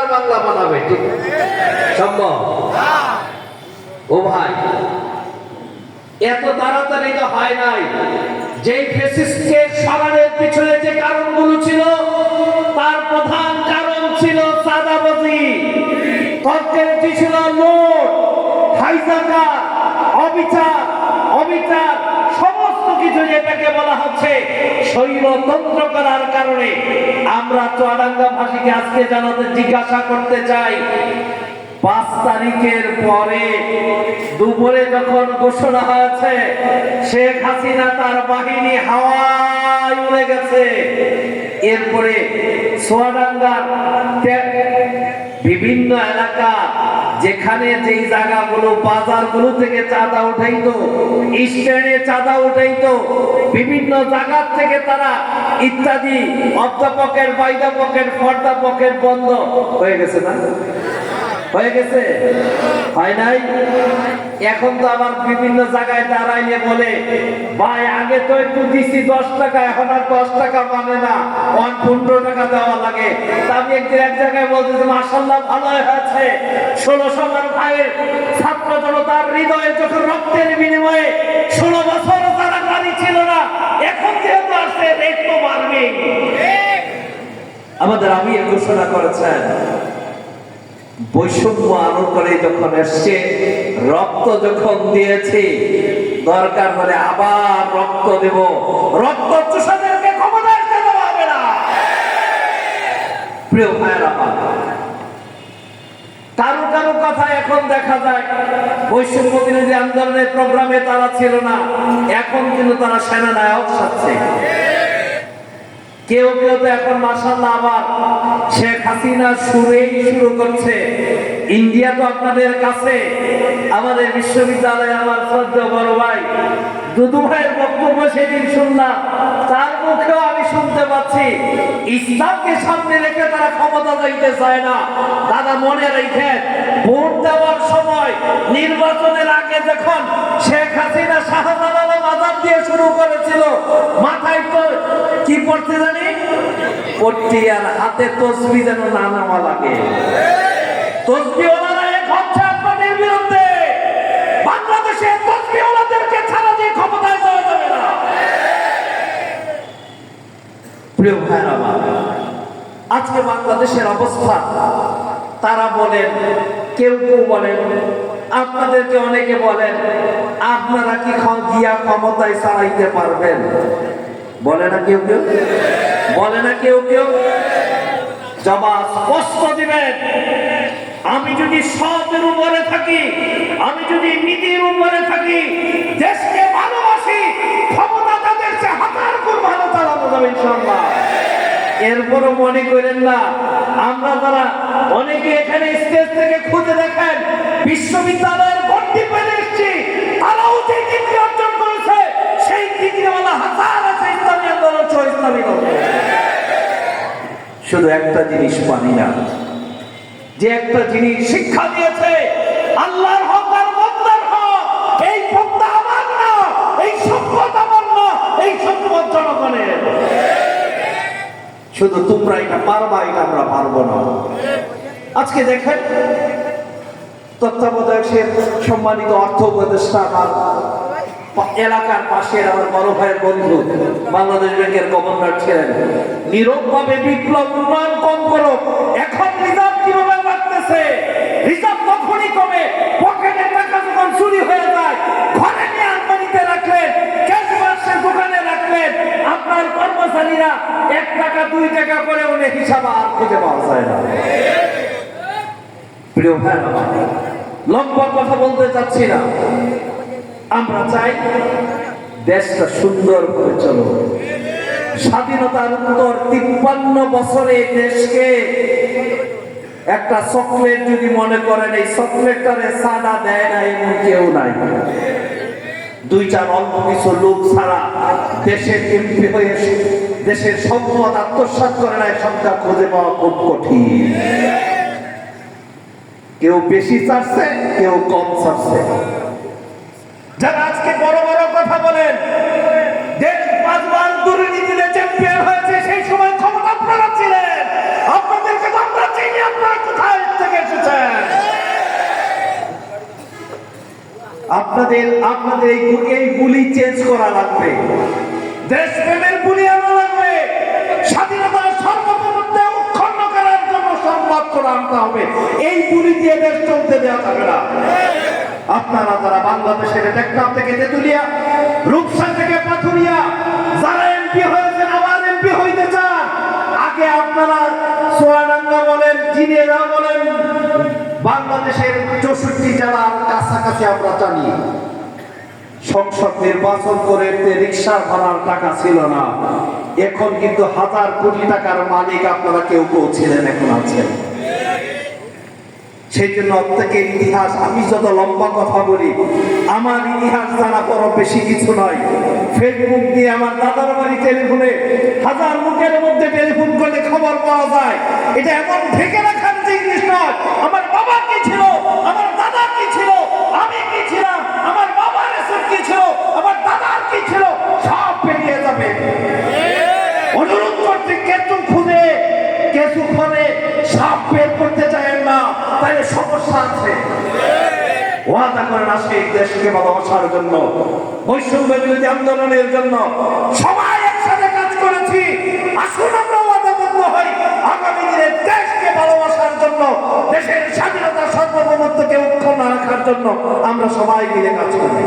সোনার বাংলা বানাবে। ঠিক। সম্ভব? ও ভাই, এত তাড়াতাড়ি তো হয় নাই। যেই ফেসিস্টকে সরানোর পিছনে যে কারণগুলো ছিল, তার প্রধান কারণ ছিল সাদাবাজি। তর্কের ছিল লোট হাইজাকা অবিচার অবিচার, সমস্ত কিছু যেটাকে বলা হচ্ছে শৈলতন্ত্র করার কারণে আমরা চুয়াডাঙ্গা ভাষীকে আজকে জানাতে জিজ্ঞাসা করতে চাই, পাঁচ তারিখের পরে দুপুরে যখন ঘোষণা হয়েছে, শেখ হাসিনা তার বাহিনী হাওয়ায় উড়ে গেছে। এরপরে সোয়াডাঙ্গার বিভিন্ন এলাকা যেখানে যেই জায়গাগুলো, বাজারগুলো থেকে চাঁদা উঠাইতো স্ট্যান্ডে চাঁদা উঠাইতো, বিভিন্ন জায়গা থেকে তারা ইত্যাদি অধ্যাপকের বাইদাপকের ফর্দাপকের বন্ধ হয়ে গেছে না? হয়ে গেছে? হয় নাই? এখন তো আবার বিভিন্ন জায়গায় দাঁড়াইলে বলে ভাই আগে তো একটু দিছি দশ টাকা এখন আর দশ টাকা মানে না ওয়ান পনেরো টাকা দেওয়া লাগে। তা আমি একদিন এক জায়গায় বলতেছি মাসাল্লাহ ভালো হয়েছে। ষোলোশো আমার ভাইয়ের ছাত্র জনতার হৃদয়ে যখন রক্তের বিনিময়ে ষোলো বছর তারা গাড়ি ছিল না এখন যেহেতু আসছে রেট তো বাড়বেই। আমাদের আমি ঘোষণা করেছেন বৈষম্য আনন্দরে যখন এসছে, রক্ত যখন দিয়েছি, দরকার হলে আবার রক্ত দেব। রক্ত ক্ষমতা আসতে দেওয়া হবে না। প্রিয় কারও কারও কথা এখন দেখা যায়, বৈষম্য বিরোধী আন্দোলনের প্রোগ্রামে তারা ছিল না, এখন কিন্তু তারা সেনানায়ক সাচ্ছে কেউ কেউ তো এখন মাসাল্লাহ আবার শেখ হাসিনা সুরেই শুরু করছে। ইন্ডিয়া তো আপনাদের কাছে, আমাদের বিশ্ববিদ্যালয়ে আমার শ্রদ্ধা বড় ভাই। দুদু ভাইয়ের বক্তব্য সেদিন শুনলাম। তার মুখেও আমি শুনতে পাচ্ছি। ইসলামকে সামনে রেখে তারা ক্ষমতা যাইতে চায় না। দাদা, মনে রেখেন, ভোট দেওয়ার সময় নির্বাচনের আগে যখন শেখ হাসিনা শাহজালাল মাজার দিয়ে শুরু করেছিল, মাথায় তো কি পড়তে জানি? পড়তি আর হাতে তসবি যেন না নেওয়া লাগে। তসবিওয়ালারা এক প্রিয় ভাইরা আমার, আজকে বাংলাদেশের অবস্থা তারা বলেন কেউ কেউ বলেন আপনাদেরকে অনেকে বলেন আপনারা কি গিয়া ক্ষমতায় চালাইতে পারবেন? বলে না কেউ কেউ? বলে না কেউ কেউ? জবাব স্পষ্ট দিবেন। আমি যদি সতের উপরে থাকি আমি যদি নীতির উপরে থাকি এরপরও মনে করেন না। আমরা যারা অনেকে এখানে স্টেজ থেকে খুঁজে দেখেন, বিশ্ববিদ্যালয়ের ভর্তি পেয়ে এসছি। তারাও যে ডিগ্রি অর্জন করেছে, সেই ডিগ্রিওয়ালা হাজার আছে ইসলামী আন্দোলন ইসলামী শুধু একটা জিনিস পানি না, যে একটা জিনিস শিক্ষা দিয়েছে, আল্লাহর হক আর হক। এই বন্দা আমার না, এই সম্পদ আমার না, এই জনগণের। শুধু তোমরা এটা পারবা, এটা আমরা পারব না। আজকে দেখেন, তত্ত্বাবধায়ক সে সম্মানিত অর্থ উপদেষ্টা এলাকার পাশের আমার বড় ভাইয়ের বন্ধু, বাংলাদেশ ব্যাংকের গভর্নর ছিলেন। নীরবভাবে বিপ্লব উন্নয়ন কম করো, এখন রিজার্ভ কীভাবে বাড়তেছে? রিজার্ভ তখনই কমে পকেটের টাকা যখন চুরি হয়ে যায়, ঘরে নিয়ে আলমারিতে রাখলেন ক্যাশ বাক্সের দোকানে রাখলেন, আপনার কর্মচারীরা এক টাকা, দুই টাকা করে উনি হিসাব আর খুঁজে পাওয়া যায় না। প্রিয় ভাই লম্বা কথা বলতে চাচ্ছি না। আমরা চাই দেশটা সুন্দর করে চলো স্বাধীনতার উত্তর তিপ্পান্ন বছরে দেশকে একটা চকলেট যদি মনে করেন, এই চকলেটটারে সাদা দেয় না, এমন কেউ নাই। দুই চার অল্প কিছু লোক ছাড়া দেশের এমপি হয়ে দেশের সম্পদ আত্মসাত করে না সংখ্যা খুঁজে পাওয়া খুব কঠিন। কেউ বেশি চাচ্ছে, কেউ কম চাচ্ছে। যারা আজকে বড় বড় কথা বলেন, দেশ চ্যাম্পিয়ন হয়েছে, সেই সময় ক্ষমতা আপনারা ছিলেন। আপনাদেরকে আমরা চিনি, আপনারা কোথায় থেকে এসেছেন? আপনাদের আপনাদের এই গুলি চেঞ্জ করা লাগবে। দেশপ্রেমে আপনারা যারা বাংলাদেশের টেকনাফ থেকে তেতুলিয়া রূপসা থেকে পাথুরিয়া, যারা এমপি হয়েছেন, আবার এমপি হইতে চান, আগে আপনারা সোয়াডাঙ্গা বলেন, জিনেরা বলেন, বাংলাদেশের চৌষট্টি জেলার কাছাকাছি আমরা জানি, সংসদ নির্বাচন করে রিক্সা ভাড়ার টাকা ছিল না। এখন কিন্তু হাজার কোটি টাকার মালিক আপনারা কেউ কেউ ছিলেন, এখন আছেন। সেই জন্য প্রত্যেকের ইতিহাস, আমি যত লম্বা কথা বলি, আমার ইতিহাস জানা বড় বেশি কিছু নয়। ফেসবুক দিয়ে আমার দাদার বাড়ি টেলিফোনে হাজার মুখের মধ্যে টেলিফোন করলে খবর পাওয়া যায়। এটা এমন ঢেকে রাখার ওয়াদা করেন আসে দেশকে ভালোবাসার জন্য বৈষম্য বিরোধী আন্দোলনের জন্য সবাই একসাথে কাজ করেছি। আসুন আমরা ওয়াদাবদ্ধ হই। আগামী দিনে দেশকে ভালোবাসার জন্য, দেশের স্বাধীনতা সার্বভৌমত্বকে উৎপন্ন রাখার জন্য আমরা সবাই মিলে কাজ করি।